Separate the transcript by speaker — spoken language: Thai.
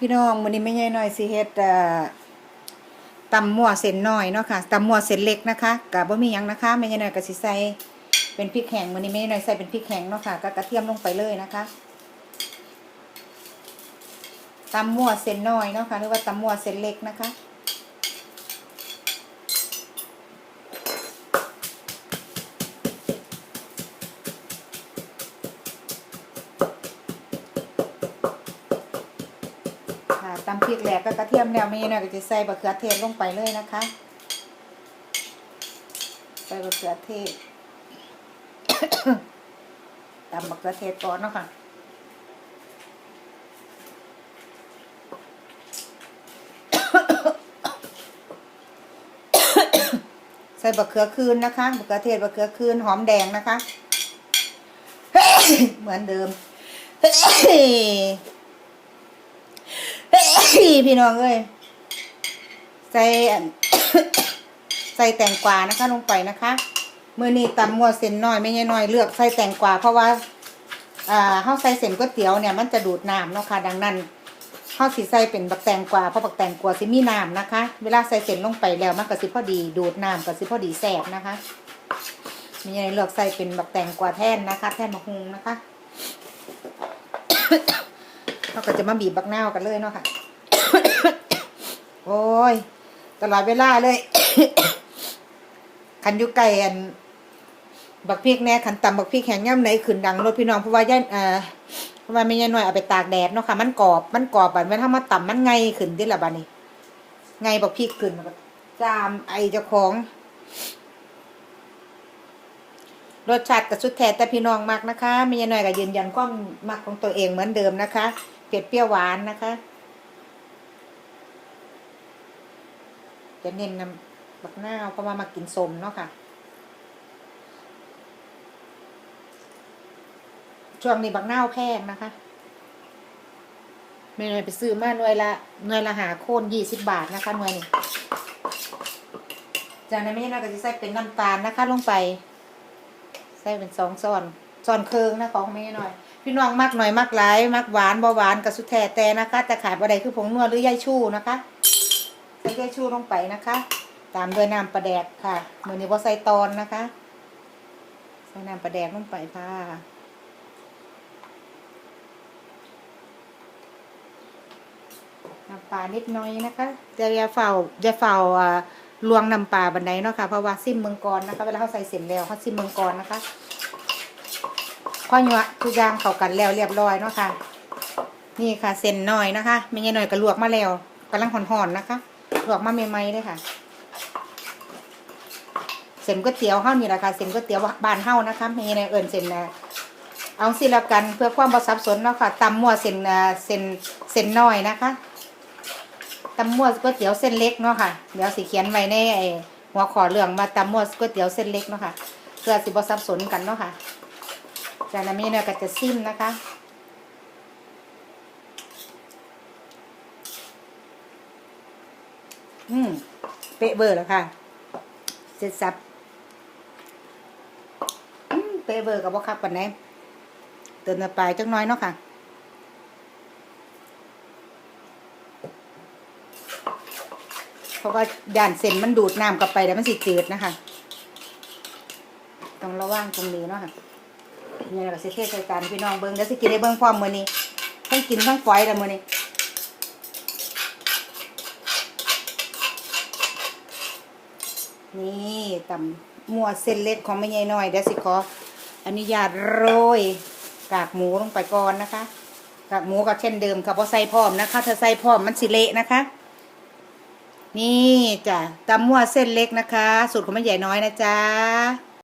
Speaker 1: พี่น้องวันนี้ไม่ใหญ่น้อยสิเฮ็ดตำมั่วเส้นน้อยเนาะค่ะตำมั่วเส้นเล็กนะคะกับ่มีหยังนะคะไม่ใหญ่น้อยก็สิใส่เป็นพริกแห้งวันนี้ไม่ใหญ่น้อยใส่เป็นพริกแห้งเนาะค่ะก็กระเทียมลงไปเลยนะคะตำมั่วเส้นน้อยเนาะค่ะหรือว่าตำมั่วเส้นเล็กนะคะ ตำพริกแหลกก็กระเทียมแล้วม่ใหญ่น้อยก็จะใส่บะเขือเทศลงไปเลยนะคะ ใส่บะเขือเทศตำบะเขือเทศก่อนเนาะค่ะใส่บะเขือคืนนะคะบะเขือเทศบะเขือคืนหอมแดงนะคะ เหมือนเดิม พี่น้องเอ้ยใส่ ใส่แตงกวานะคะลงไปนะคะมือนี้ตำมัวเส้นน้อยไม่ใช่น้อยเลือกใส่แตงกวาเพราะว่าอ่าเฮาใส่เส้นก๋วยเตี๋ยวเนี่ยมันจะดูดน้ำเนาะค่ะดังนั้นเฮาสิใส่เป็นบักแตงกวาเพราะบักแตงกวาสิมีน้ำนะคะ เวลาใส่เส้นลงไปแล้วมันก็สิพอดีดูดน้ำก็สิพอดีแสบนะคะมีอะไรเลือกใส่เป็นบักแตงกวาแท่นนะคะ แท่นมะฮุงนะคะเราก็จะมาบีบบักนาวกันเลยเนาะค่ะ โอ้ย ตลอดเวลาเลยคันยุไก่อัน บักพริกแน่คันตำบักพริกแห้งย่ำไหนขึ้นดังรถพี่น้องเพราะว่าย่านเอ่อเพราะว่าไม่ย่าน้อยเอาไปตากแดดเนาะค่ะ มันกรอบมันกรอบบัดเมื่อถ้ามาตำมันไงขึ้นดิละบัดนี้ ไงบักพริกขึ้นแล้วก็จามไอเจ้าของ รสชาติกับสุดแท้แต่พี่น้องมากนะคะไม่ย่าน้อยก็ยืนยันความมักของตัวเองเหมือนเดิมนะคะเผ็ดเปรี้ยวหวานนะคะ จะเน้นน้ำบักนาวเพราะว่ามากินสมเนาะค่ะ ช่วงนี้บักนาวแพงนะคะไม่เลยไปซื้อมาหน่วยละหน่วยละหาโคนยี่สิบบาทนะคะหน่วยนี้จากนั้นไม่ใช่เราก็จะใส่เป็นน้ำตาลนะคะ ลงไป ใส่เป็นสองช้อนช้อนเคืองนะของไม่หน่อย พี่น้องมักหน่อยมักหลายมักหวานบ่หวานกับสุดแท้แต่นะคะแต่ขายบ่ได้คือผงนัวหรือยายชูนะคะ ส่ยายชูลงไปนะคะ ตามด้วยน้ำปลาแดกค่ะมือนี้ว่าใส่ตอนนะคะใส่น้ำปลาแดกลงไปค่ะน้ำปลานิดน้อยนะคะจะอย่าเฝ้าอย่าเฝ้าอ่าลวงน้ำปลาบันไดเนาะค่ะเพราะว่าซิมเมืองกรนะคะเวลาเขาใส่เสร็จแล้วเขาซิมเมืองกรนะคะข้อยวทุกอย่างเข้ากันแล้วเรียบร้อยเนาะค่ะ นี่ค่ะเส้นน้อยนะคะ ไม่ใช่น้อยก็ลวกมาแล้วกำลังห่อนๆนะคะ ลวกมาใหม่ๆเลยค่ะเส้นก๋วยเตี๋ยวเฮานี่แหละค่ะเส้นก๋วยเตี๋ยวบ้านเฮานะคะไม่ใช่ในเอิญเส้นนะเอาสิแล้วกันเพื่อความบ่สับสนเนาะค่ะตำมั่วเส้นเส้นเส้นน้อยนะคะตำมั่วก๋วยเตี๋ยวเส้นเล็กเนาะค่ะเดี๋ยวสิเขียนไว้ในไอหัวข้อเรื่องมาตำมั่วก๋วยเตี๋ยวเส้นเล็กเนาะค่ะเพื่อสิบ่สับสนกันเนาะค่ะจากนั้นนี่เนี่ยก็จะซิมนะคะ อืมเป๊ะเบอร์แล้วค่ะ เสร็จสับอืมเป๊ะเบอร์กับว่าคับกันไหนเติมน้ำปลาจักน้อยเนาะค่ะเพราะว่าด่านเส้นมันดูดน้ำกลับไปแล้วมันสิจืดนะคะต้องระวังตรงนี้เนาะค่ะนี่เราสิเทใส่กันพี่น้องเบิ้งแล้วสิกินได้เบิ้งความมือนี้ทั้งกินทั้งฝอยแล้วมือนี้ นี่ตำมัวเส้นเล็กของแม่ใหญ่น้อยเดี๋ยวสิขออนุญาตโรยกากหมูลงไปก่อนนะคะกากหมูก็เช่นเดิมค่ะเพราะใส่พร้อมนะคะถ้าใส่พร้อมมันสิเละนะคะ นี่จ้ะตำมัวเส้นเล็กนะคะ สูตรของแม่ใหญ่น้อยนะจ๊ะ